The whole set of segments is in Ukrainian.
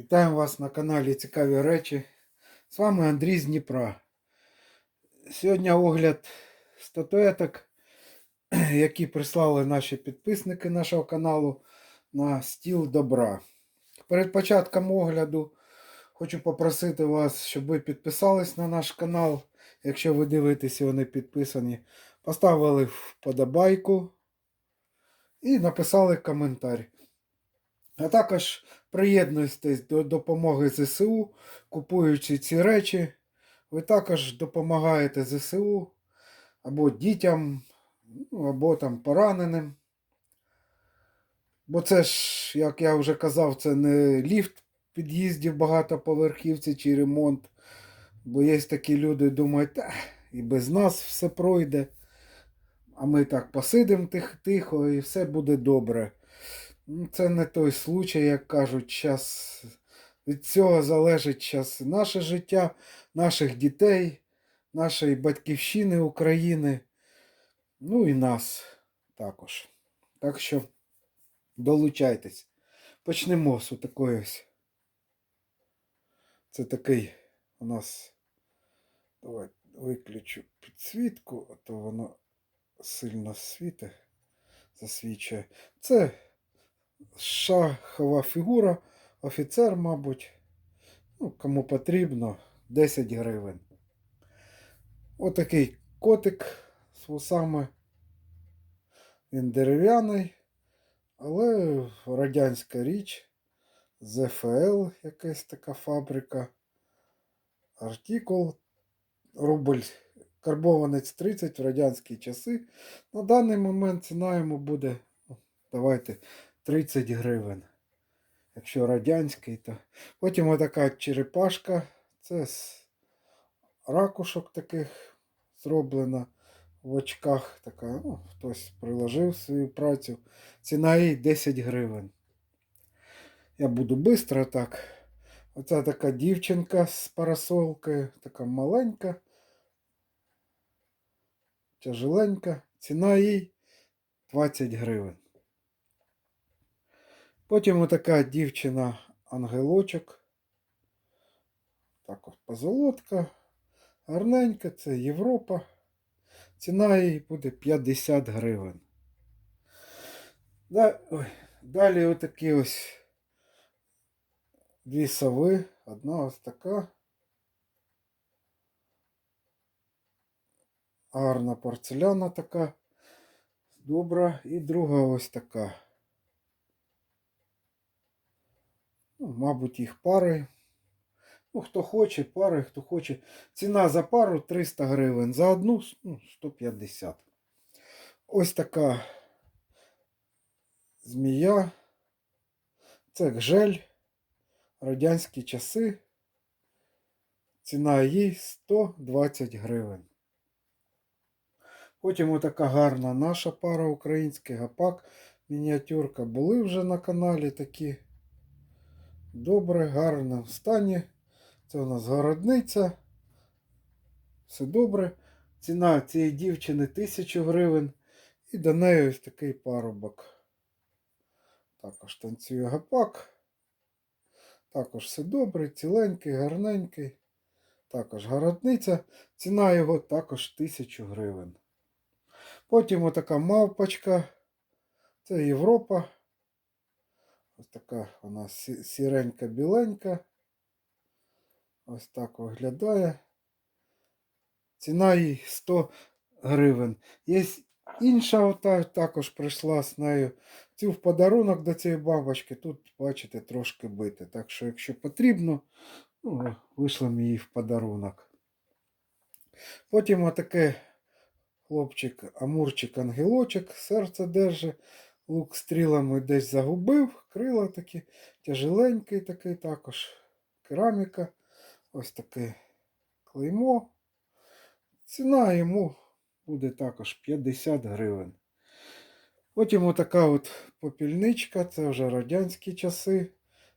Вітаємо вас на каналі Цікаві речі. З вами Андрій з Дніпра. Сьогодні огляд статуеток, які прислали наші підписники нашого каналу на стіл добра. Перед початком огляду хочу попросити вас, щоб ви підписались на наш канал. Якщо ви дивитесь і вони підписані, поставили вподобайку і написали коментар. А також приєднуйтесь до допомоги ЗСУ, купуючи ці речі. Ви також допомагаєте ЗСУ або дітям, ну, або там пораненим. Бо це ж, як я вже казав, це не ліфт під'їздів багатоповерхівці чи ремонт. Бо є такі люди, думають, і без нас все пройде. А ми так посидимо тих, тихо і все буде добре. Це не той случай, як кажуть, щас від цього залежить щас наше життя, наших дітей, нашої батьківщини України, ну і нас також. Так що долучайтесь. Почнемо з такої ось. Це такий у нас. Давай виключу підсвітку, а то воно сильно світить, засвічує. Це шахова фігура, офіцер, мабуть. Ну, кому потрібно, 10 гривень. Отакий котик з вусами. Він дерев'яний, але радянська річ. ЗФЛ якась така фабрика. Артикул. Рубль. Карбованець 30 в радянські часи. На даний момент ціна йому буде. ну, Давайте 30 гривень. Якщо радянський, то. Потім отака черепашка. Це з ракушок таких зроблена в очках. Така, ну, хтось приложив свою працю. Ціна їй 10 гривень. Я буду швидко так. Оця така дівчинка з парасолкою, така маленька, тяжеленька. Ціна їй 20 гривень. Потім отака дівчина ангелочок. Так от позолотка. Гарненька, це Європа. Ціна їй буде 50 гривень. Далі отакі ось дві сови. Одна ось така. Гарна порцеляна така. Добра. І друга ось така. Ну, мабуть, їх пари. Ну, хто хоче, пари, хто хоче. Ціна за пару 300 гривень, за одну ну, 150. Ось така змія. Це гжель. Радянські часи. Ціна їй 120 гривень. Потім отака гарна наша пара український гапак. Мініатюрка. Були вже на каналі такі. Добре, гарно в стані. Це у нас городниця. Все добре. Ціна цієї дівчини 1000 гривень. І до неї ось такий парубок. Також танцює гапак. Також все добре, ціленький, гарненький. Також городниця. Ціна його також 1000 гривень. Потім отака мавпочка. Це Європа. Ось така вона сі- сіренька біленька. Ось так виглядає. Ціна їй 100 гривень. Є інша ота також прийшла з нею. Цю в подарунок до цієї бабочки. Тут, бачите, трошки бити. Так що, якщо потрібно, ну, вийшлемо її в подарунок. Потім отаке хлопчик, амурчик, ангелочок, серце держить. Лук стрілами десь загубив, крила такі, тяжеленький такий також. Кераміка. Ось таке клеймо. Ціна йому буде також 50 гривень. Потім отака от попільничка, це вже радянські часи.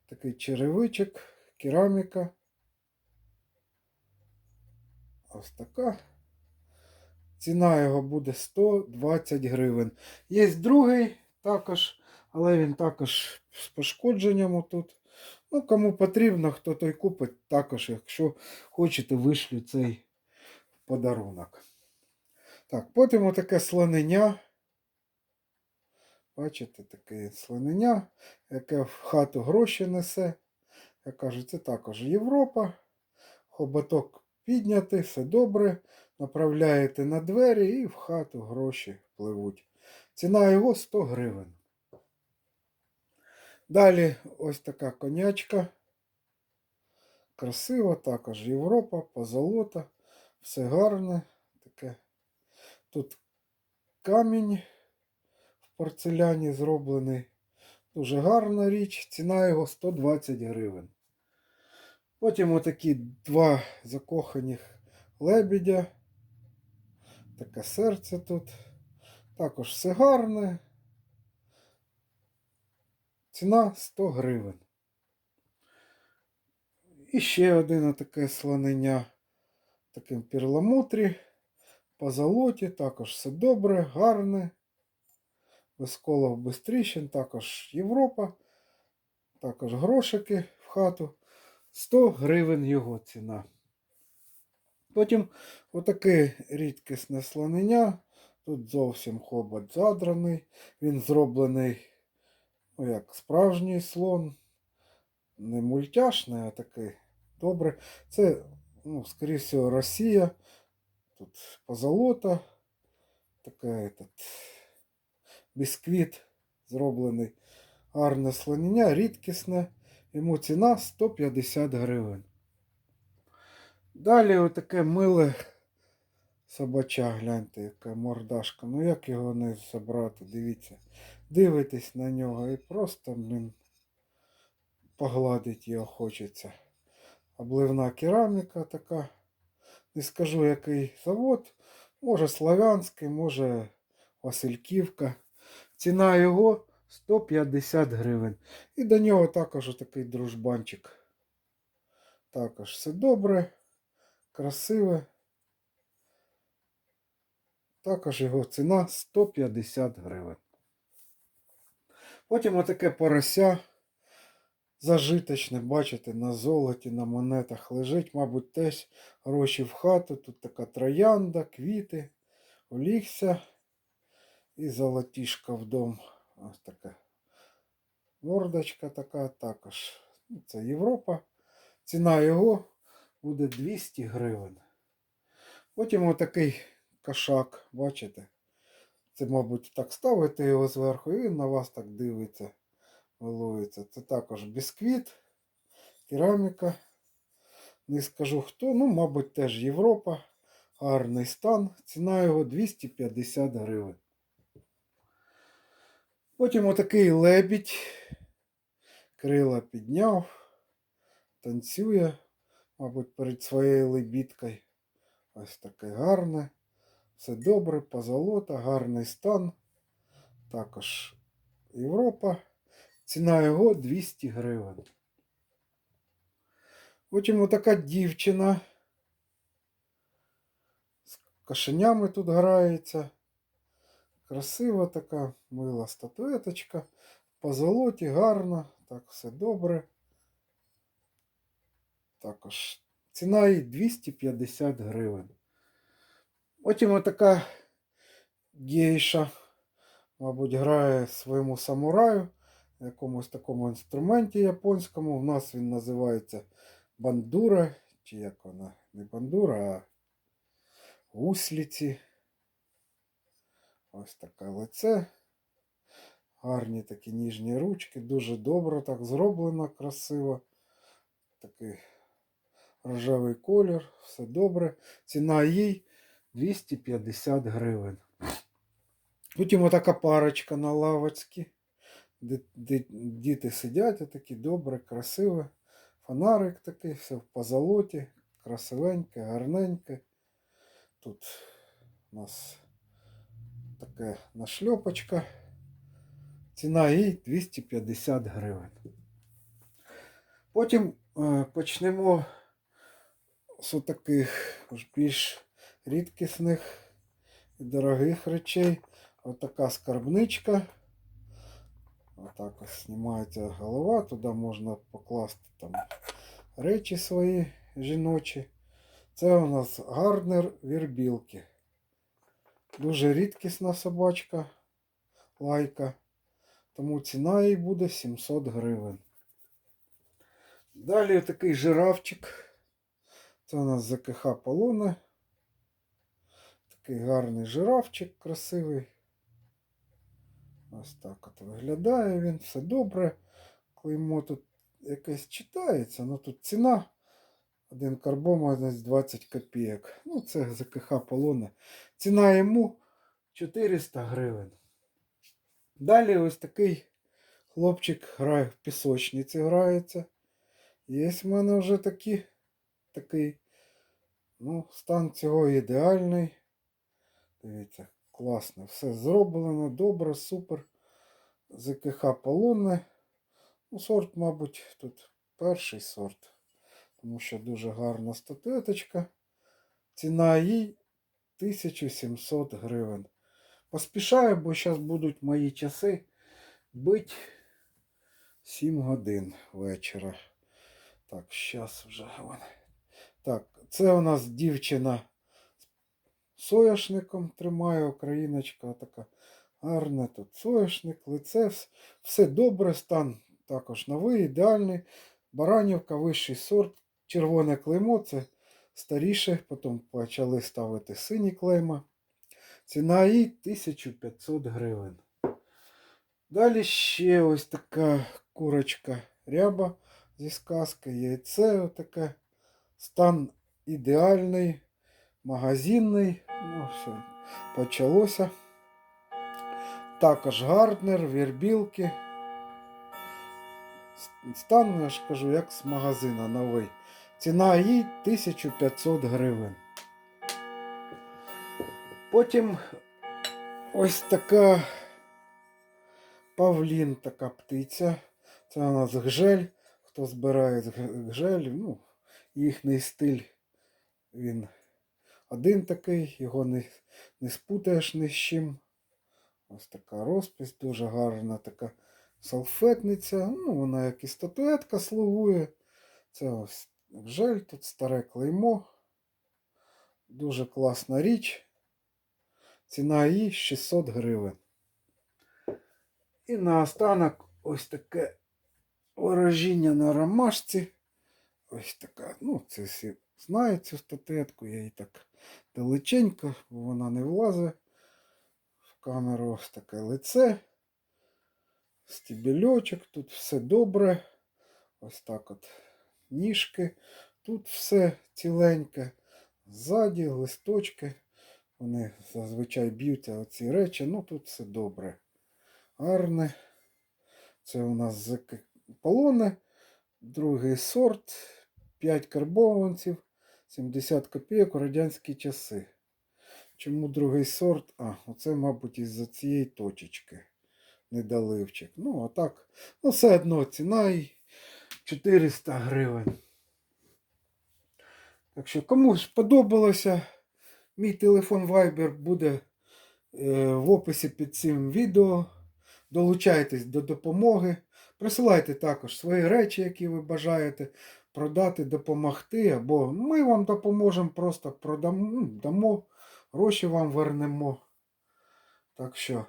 Такий черевичок, кераміка. Ось така. Ціна його буде 120 гривень. Є другий також, але він також з пошкодженням отут. Ну, кому потрібно, хто той купить, також, якщо хочете, вишлю цей подарунок. Так, потім отаке слонення. Бачите, таке слонення, яке в хату гроші несе. Я кажу, це також Європа. Хоботок піднятий, все добре. Направляєте на двері і в хату гроші пливуть. Ціна його 100 гривень. Далі ось така конячка. Красива, також Європа, позолота. Все гарне. Таке. Тут камінь в порцеляні зроблений. Дуже гарна річ. Ціна його 120 гривень. Потім отакі два закоханих лебедя. Таке серце тут. Також все гарне. Ціна 100 гривень. І ще один таке слонення. Таким перламутрі. По золоті. Також все добре, гарне. Без колов, без. Також Європа. Також грошики в хату. 100 гривень його ціна. Потім отаке рідкісне слонення. Тут зовсім хобот задраний. Він зроблений, ну як справжній слон. Не мультяшний, а такий добре. Це, ну, всього, Росія. Тут позолота. Таке этот, бісквіт зроблений. Гарне слонення, рідкісне. Йому ціна 150 гривень. Далі отаке миле собача, гляньте, яка мордашка. Ну як його не забрати, дивіться. Дивитесь на нього і просто, блін, погладить його хочеться. Обливна кераміка така. Не скажу який завод. Може Славянський, може Васильківка. Ціна його 150 гривень. І до нього також такий дружбанчик. Також все добре, красиве. Також його ціна 150 гривень. Потім отаке порося зажиточне, бачите, на золоті, на монетах лежить, мабуть, теж гроші в хату. Тут така троянда, квіти, олігся і золотішка в дом. Ось така мордочка така також. Ну, Це Європа. Ціна його буде 200 гривень. Потім отакий кошак, бачите? Це, мабуть, так ставите його зверху, і він на вас так дивиться, милується. Це також бісквіт, кераміка. Не скажу хто, ну, мабуть, теж Європа. Гарний стан. Ціна його 250 гривень. Потім отакий лебідь. Крила підняв, танцює, мабуть, перед своєю лебідкою. Ось таке гарне. Все добре, позолота, гарний стан. Також Європа. Ціна його 200 гривень. Потім отака дівчина. З кошенями тут грається. Красива така мила статуеточка. По золоті гарно, так все добре. Також ціна її 250 гривень. Потім отака гейша, мабуть, грає своєму самураю на якомусь такому інструменті японському. У нас він називається бандура, чи як вона, не бандура, а гусліці. Ось таке лице. Гарні такі ніжні ручки, дуже добре так зроблено, красиво. Такий рожевий колір, все добре. Ціна їй 250 гривень. Потім отака парочка на лавочці. Діти сидять, такі добре, красиве. Фонарик такий, все в позолоті, красивеньке, гарненьке. Тут у нас таке нашльопочка. Ціна їй 250 гривень. Потім е, почнемо з таких більш рідкісних і дорогих речей. Отака скарбничка. Отак ось знімається голова, туди можна покласти там речі свої жіночі. Це у нас гарнер вірбілки. Дуже рідкісна собачка лайка. Тому ціна їй буде 700 гривень. Далі такий жирафчик. Це у нас ЗКХ Полоне. Такий гарний жирафчик, красивий. Ось так от виглядає він, все добре. Клеймо тут якесь читається, ну тут ціна. Один карбом десь 20 копійок. Ну, це ЗКХ Полоне. Ціна йому 400 гривень. Далі ось такий хлопчик грає в пісочниці грається. Є в мене вже такі, такий. Ну, стан цього ідеальний. Дивіться, класно. Все зроблено, добре, супер. ЗКХ полонне. Ну, сорт, мабуть, тут перший сорт. Тому що дуже гарна статуеточка. Ціна їй 1700 гривень. Поспішаю, бо зараз будуть мої часи бить 7 годин вечора. Так, зараз вже. Так, це у нас дівчина з соняшником тримає, україночка така гарна. Тут соняшник, лице, все добре, стан також новий, ідеальний. Баранівка, вищий сорт, червоне клеймо, це старіше, потім почали ставити сині клейма. Ціна її 1500 гривень. Далі ще ось така курочка ряба зі сказки, яйце отаке. Стан ідеальний, магазинний. Ну, все, почалося. Також гарднер, вірбілки. Стан, я ж кажу, як з магазина новий. Ціна їй 1500 гривень. Потім ось така павлін, така птиця. Це у нас гжель. Хто збирає гжель, ну, їхній стиль, він один такий, його не, не спутаєш ні з чим. Ось така розпись, дуже гарна така салфетниця. Ну, вона як і статуетка слугує. Це ось гжель, тут старе клеймо. Дуже класна річ. Ціна її 600 гривень. І наостанок ось таке ворожіння на ромашці. Ось така. Ну, це всі знають цю статуетку. Я її так далеченько, бо вона не влазить. В камеру ось таке лице. Стібельочок, тут все добре. Ось так от ніжки. Тут все ціленьке. Ззаді листочки. Вони зазвичай б'ються оці речі. Ну тут все добре. Гарне. Це у нас полоне. Другий сорт. 5 карбованців. 70 копійок у радянські часи. Чому другий сорт? А, оце, мабуть, із-за цієї точечки. Недоливчик. Ну, а так, ну, все одно ціна й 400 гривень. Так що, кому сподобалося, мій телефон Viber буде е, в описі під цим відео. Долучайтесь до допомоги. Присилайте також свої речі, які ви бажаєте продати, допомогти. Або ми вам допоможемо, просто продамо, ну, дамо, гроші вам вернемо. Так що,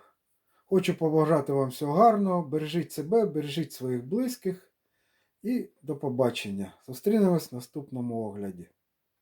хочу побажати вам всього гарного. Бережіть себе, бережіть своїх близьких. І до побачення. Зустрінемось в наступному огляді.